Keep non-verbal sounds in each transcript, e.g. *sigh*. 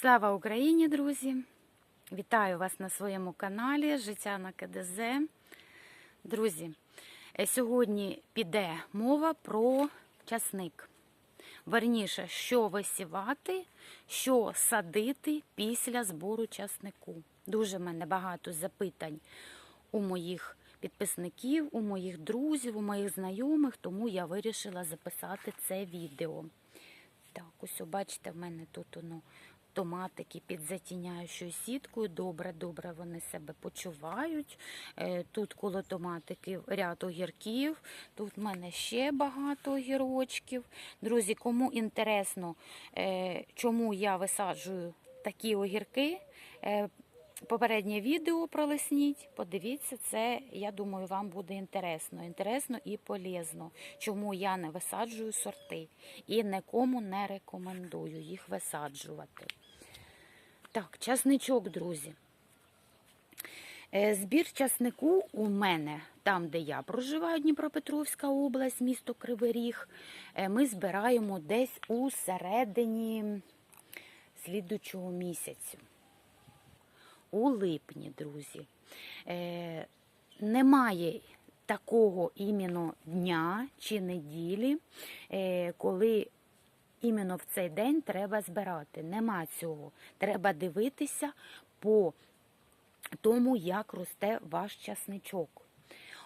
Слава Україні, друзі! Вітаю вас на своєму каналі Життя на КДЗ. Друзі, е, сьогодні піде мова про часник. Верніше, що висівати, що садити після збору часнику. Дуже в мене багато запитань у моїх підписників, у моїх друзів, у моїх знайомих, тому я вирішила записати це відео. Так, ось бачите, в мене тут воно томатики під затіняючою сіткою. Добре, добре вони себе почувають. Е, Тут коло томатиків ряд огірків. Тут в мене ще багато огірочків. Друзі, кому інтересно, е, чому я висаджую такі огірки, е, Попереднє відео пролисніть, подивіться це, я думаю, вам буде інтересно. Інтересно і полезно, чому я не висаджую сорти і нікому не рекомендую їх висаджувати. Так, часничок, друзі. Е, Збір часнику у мене, там, де я проживаю, Дніпропетровська область, місто Кривий Ріг, е, ми збираємо десь у середині слідучого місяця у липні, друзі. Е, Немає такого іменно дня чи неділі, коли іменно в цей день треба збирати. Нема цього. Треба дивитися по тому, як росте ваш часничок.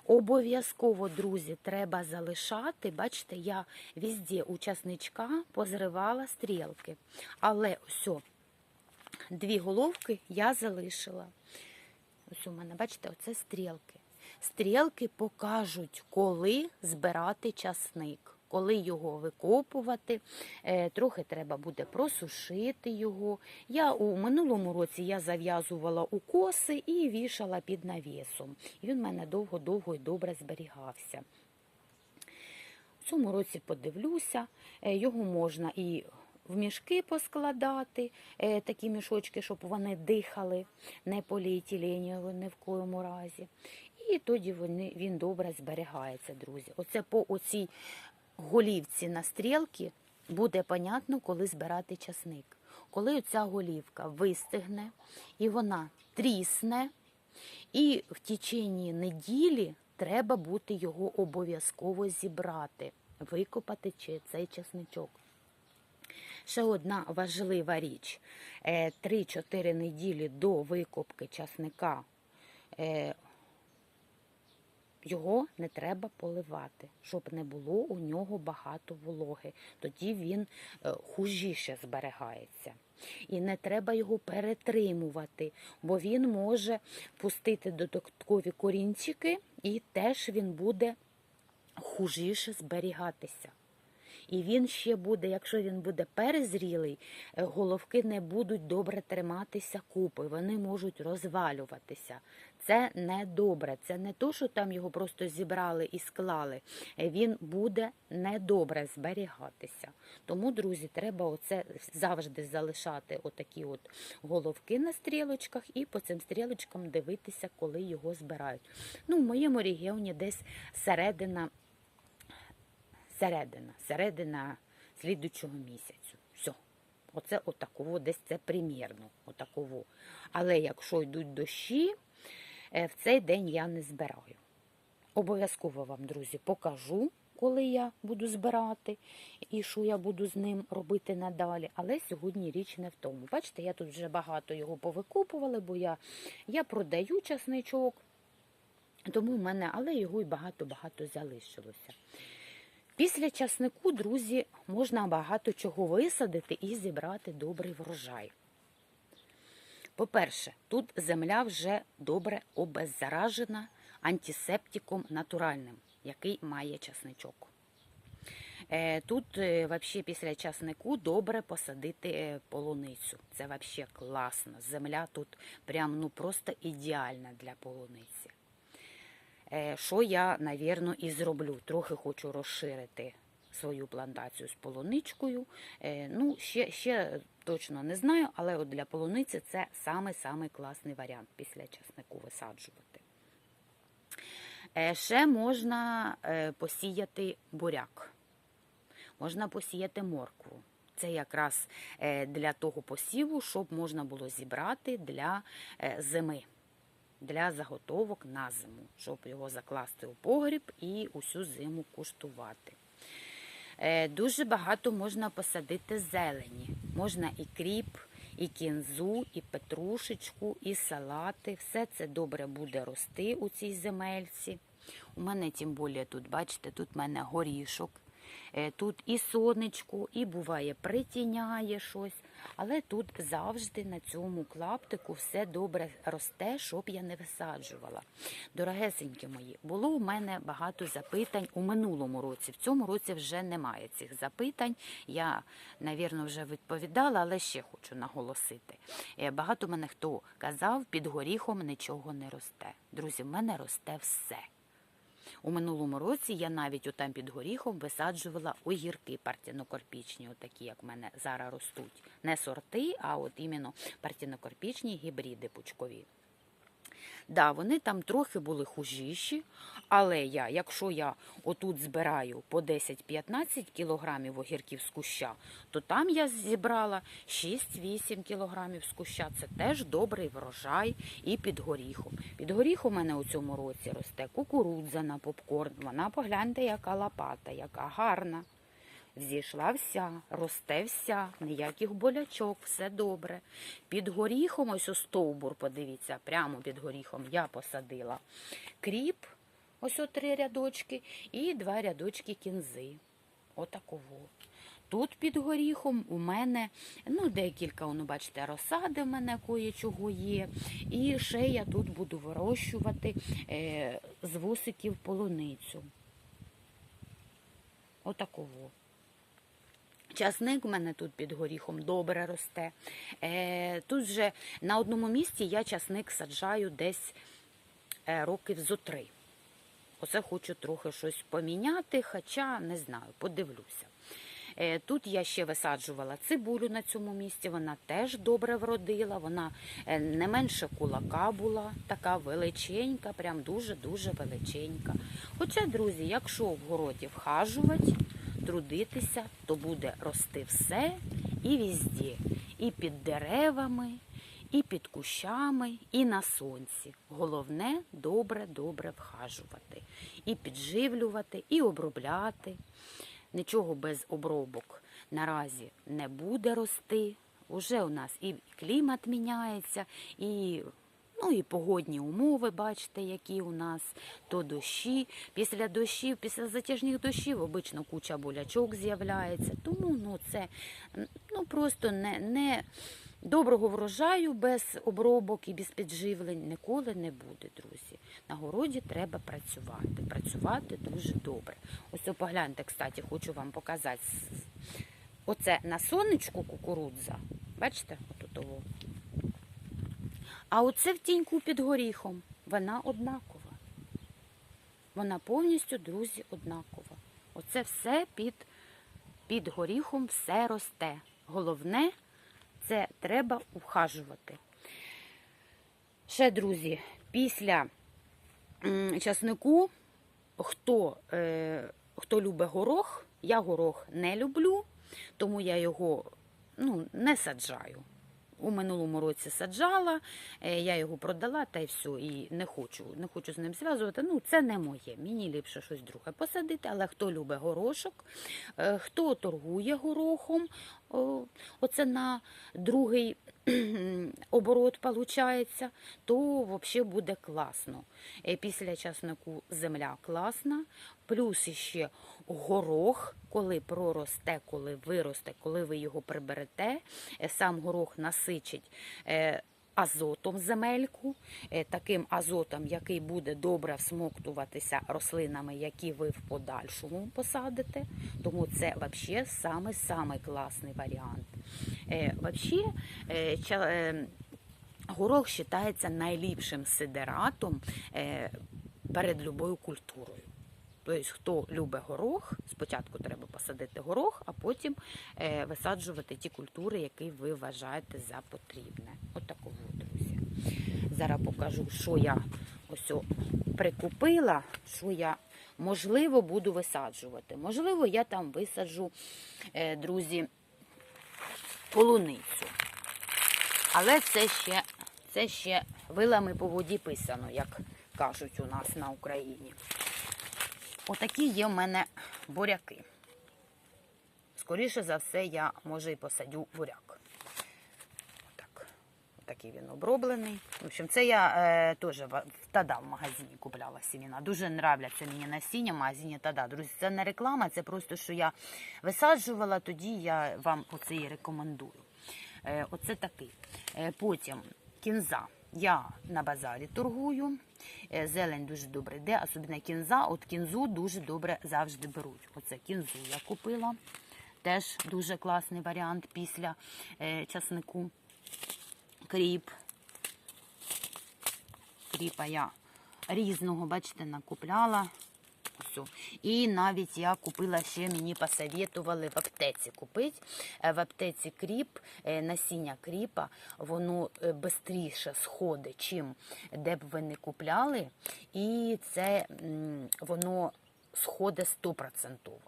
Обов'язково, друзі, треба залишати. Бачите, я везде у часничка позривала стрілки. Але ось дві головки я залишила. Ось у мене, бачите, оце стрілки. Стрілки покажуть, коли збирати часник, коли його викопувати. Е, Трохи треба буде просушити його. Я у минулому році я зав'язувала у коси і вішала під навісом. І він в мене довго-довго і добре зберігався. В цьому році подивлюся, е, його можна і в мішки поскладати, е, такі мішочки, щоб вони дихали, не поліетиленові ні в коєму разі. І тоді він добре зберігається, друзі. Оце по оцій голівці на стрілки буде понятно, коли збирати часник. Коли оця голівка вистигне і вона трісне, і в течение неділі треба буде його обов'язково зібрати, викопати цей часничок. Ще одна важлива річ: Е, 3-4 неділі до викопки часника е, його не треба поливати, щоб не було у нього багато вологи. Тоді він е, хужіше зберігається. І не треба його перетримувати, бо він може пустити додаткові корінчики, і теж він буде хужіше зберігатися. І він ще буде, якщо він буде перезрілий, е, головки не будуть добре триматися купи, вони можуть розвалюватися. Це не добре. Це не то, що там його просто зібрали і склали. Е, Він буде недобре зберігатися. Тому, друзі, треба оце завжди залишати отакі от головки на стрілочках і по цим стрілочкам дивитися, коли його збирають. Ну, в моєму регіоні десь середина середина, середина слідучого місяцю. Все. Оце отаково, десь це примірно. Отаково. Але якщо йдуть дощі, в цей день я не збираю. Обов'язково вам, друзі, покажу, коли я буду збирати і що я буду з ним робити надалі. Але сьогодні річ не в тому. Бачите, я тут вже багато його повикупувала, бо я, я продаю часничок, тому в мене, але його й багато-багато залишилося. Після часнику, друзі, можна багато чого висадити і зібрати добрий врожай. По-перше, тут земля вже добре обеззаражена антисептиком натуральним, який має часничок. Е, Тут е, вообще після часнику добре посадити е, полуницю. Це вообще класно. Земля тут прям ну просто ідеальна для полуниці. Що я, навірно, і зроблю. Трохи хочу розширити свою плантацію з полуничкою. Е, Ну, ще, ще точно не знаю, але от для полуниці це самий-самий класний варіант після часнику висаджувати. Е, Ще можна е, посіяти буряк, можна посіяти моркву. Це якраз для того посіву, щоб можна було зібрати для зими, для заготовок на зиму, щоб його закласти у погріб і усю зиму куштувати. Е, Дуже багато можна посадити зелені. Можна і кріп, і кінзу, і петрушечку, і салати. Все це добре буде рости у цій земельці. У мене тим більше тут, бачите, тут в мене горішок. Е, Тут і сонечко, і буває притіняє щось. Але тут завжди на цьому клаптику все добре росте, щоб я не висаджувала. Дорогесенькі мої, було у мене багато запитань у минулому році. В цьому році вже немає цих запитань. Я, навірно, вже відповідала, але ще хочу наголосити. Е, Багато мене хто казав, під горіхом нічого не росте. Друзі, в мене росте все. У минулому році я навіть отам під горіхом висаджувала огірки партінокорпічні, отакі, як в мене зараз ростуть. Не сорти, а от іменно партінокорпічні гібриди пучкові. Да, вони там трохи були хужіші, але я, якщо я отут збираю по 10-15 кілограмів огірків з куща, то там я зібрала 6-8 кілограмів з куща. Це теж добрий врожай і під горіхом. Під горіхом у мене у цьому році росте кукурудза на попкорн. Вона погляньте, яка лопата, яка гарна. Взійшла вся, росте вся, ніяких болячок, все добре. Під горіхом, ось у стовбур, подивіться, прямо під горіхом я посадила кріп, ось три рядочки, і два рядочки кінзи. Отаково. Тут під горіхом у мене ну, декілька, ну, бачите, розсади в мене кое-чого є. І ще я тут буду вирощувати е, з вусиків полуницю. Отаково. Часник у мене тут під горіхом добре росте. Е, тут же на одному місці я часник саджаю десь е, років зо три. Оце хочу трохи щось поміняти, хоча не знаю, подивлюся. Е, Тут я ще висаджувала цибулю на цьому місці, вона теж добре вродила, вона не менше кулака була, така величенька, прям дуже-дуже величенька. Хоча, друзі, якщо в городі вхажувати, трудитися, то буде рости все і візді, і під деревами, і під кущами, і на сонці. Головне добре-добре вхажувати, і підживлювати, і обробляти. Нічого без обробок наразі не буде рости. Уже у нас і клімат міняється, і Ну і погодні умови, бачите, які у нас, то дощі. Після дощів, після затяжних дощів обично куча болячок з'являється. Тому ну, це ну, просто не, не доброго врожаю без обробок і без підживлень ніколи не буде, друзі. На городі треба працювати. Працювати дуже добре. Ось погляньте, кстати, хочу вам показати. Оце на сонечку кукурудза. Бачите, отут. А оце в тіньку під горіхом. Вона однакова. Вона повністю, друзі, однакова. Оце все під, під горіхом, все росте. Головне, це треба ухажувати. Ще, друзі, після часнику, хто, е, хто любить горох, я горох не люблю, тому я його ну, не саджаю. У минулому році саджала, е, я його продала та й все, і не хочу, не хочу з ним зв'язувати. Ну, це не моє. Мені ліпше щось друге посадити. Але хто любить горошок, е, хто торгує горохом, оце на другий *clears throat* оборот виходить, то взагалі буде класно. Е, Після часнику земля класна, плюс ще горох, коли проросте, коли виросте, коли ви його приберете, е, сам горох насичить. Азотом земельку, е, таким азотом, який буде добре всмоктуватися рослинами, які ви в подальшому посадите. Тому це взагалі самий-самий класний варіант. Е, Взагалі, е, горох вважається найліпшим сидератом перед любою культурою. Тобто, хто любить горох, спочатку треба посадити горох, а потім висаджувати ті культури, які ви вважаєте за потрібне. Друзі. Зараз покажу, що я ось прикупила, що я можливо буду висаджувати. Можливо, я там висаджу, е, друзі, полуницю. Але це ще, це ще вилами по воді писано, як кажуть у нас на Україні. Отакі є в мене буряки. Скоріше за все, я може і посадю буряк. Отак. Отакий він оброблений. В общем, це я е, теж в в Тада в магазині купляла сіміна. Дуже нравляться мені насіння в магазині Тада. Друзі, це не реклама, це просто що я висаджувала, тоді я вам оце і рекомендую. Е, оце такий. Е, потім кінза. Я на базарі торгую. Е, Зелень дуже добре йде, особливо кінза. От кінзу дуже добре завжди беруть. Оце кінзу я купила. Теж дуже класний варіант після е, часнику кріп. Кріпа я різного, бачите, накупляла. І навіть я купила ще, мені посоветували в аптеці купити. Е, в аптеці кріп, е, насіння кріпа, воно е, швидше сходить, чим де б ви не купляли. І це воно сходить 100%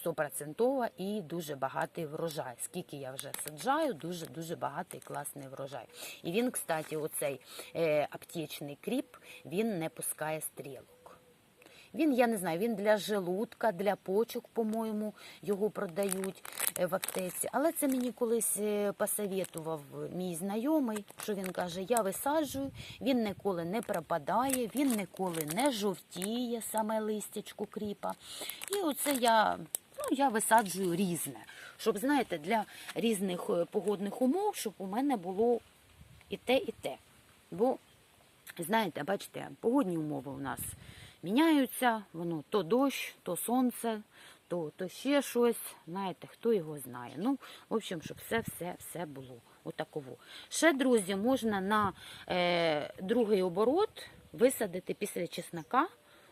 стопроцентова і дуже багатий врожай. Скільки я вже саджаю, дуже-дуже багатий класний врожай. І він, кстати, оцей е, аптечний кріп, він не пускає стрілок. Він, я не знаю, він для желудка, для почок, по-моєму, його продають е, в аптеці. Але це мені колись е, посоветував мій знайомий, що він каже: я висаджую, він ніколи не пропадає, він ніколи не жовтіє, саме листячку кріпа. І оце я ну, я висаджую різне, щоб, знаєте, для різних е, погодних умов, щоб у мене було і те, і те. Бо Знаєте, бачите, погодні умови у нас міняються, воно то дощ, то сонце, то, то ще щось. Знаєте, хто його знає. Ну, в общем, щоб все, все, все було. Отаково. Ще, друзі, можна на е, другий оборот висадити після чеснока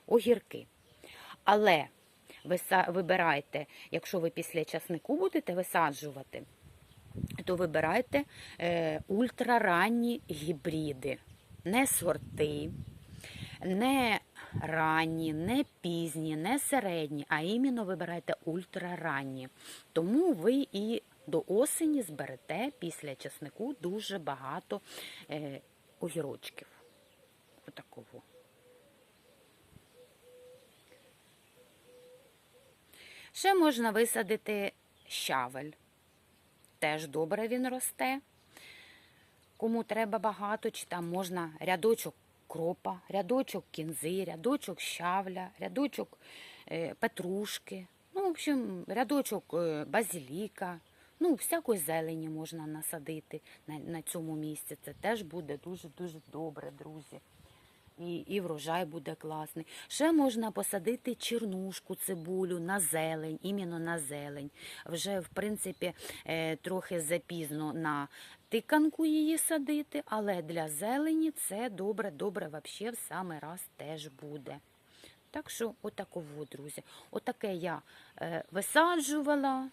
огірки. Але вибирайте, якщо ви після часнику будете висаджувати, то вибирайте е, ультраранні гібриди, не сорти, не ранні, не пізні, не середні, а іменно вибирайте ультраранні. Тому ви і до осені зберете після часнику дуже багато е, огірочків. Отакого. Ще можна висадити щавель. Теж добре він росте. Кому треба багато, чи там можна рядочок кропа, рядочок кінзи, рядочок щавля, рядочок е, петрушки, ну, в общем, рядочок е, базиліка. Ну, всякої зелені можна насадити на, на цьому місці. Це теж буде дуже-дуже добре, друзі. І, і врожай буде класний. Ще можна посадити чернушку, цибулю на зелень, іменно на зелень. Вже, в принципі, е, трохи запізно на тиканку її садити, але для зелені це добре, добре, взагалі в саме раз теж буде. Так що, отаково, друзі. Отаке я е, висаджувала.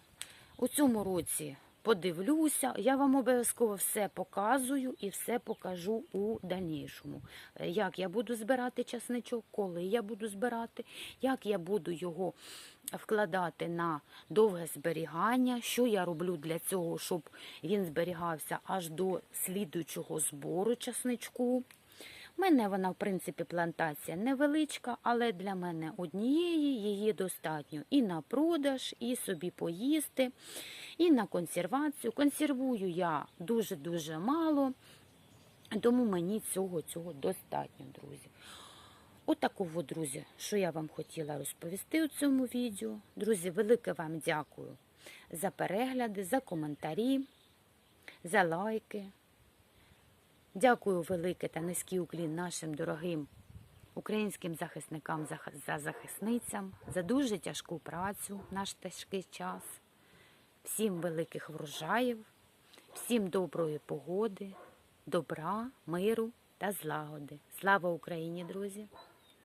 У цьому році подивлюся. Я вам обов'язково все показую і все покажу у дальнішому. Е, Як я буду збирати часничок, коли я буду збирати, як я буду його вкладати на довге зберігання, що я роблю для цього, щоб він зберігався аж до слідуючого збору часничку. Мене вона, в принципі, плантація невеличка, але для мене однієї її достатньо і на продаж, і собі поїсти, і на консервацію. Консервую я дуже-дуже мало, тому мені цього, цього достатньо, друзі. Отакого, друзі, що я вам хотіла розповісти у цьому відео. Друзі, велике вам дякую за перегляди, за коментарі, за лайки. Дякую велике та низький уклін нашим дорогим українським захисникам за захисницям, за дуже тяжку працю наш тяжкий час. Всім великих врожаїв, всім доброї погоди, добра, миру та злагоди. Слава Україні, друзі!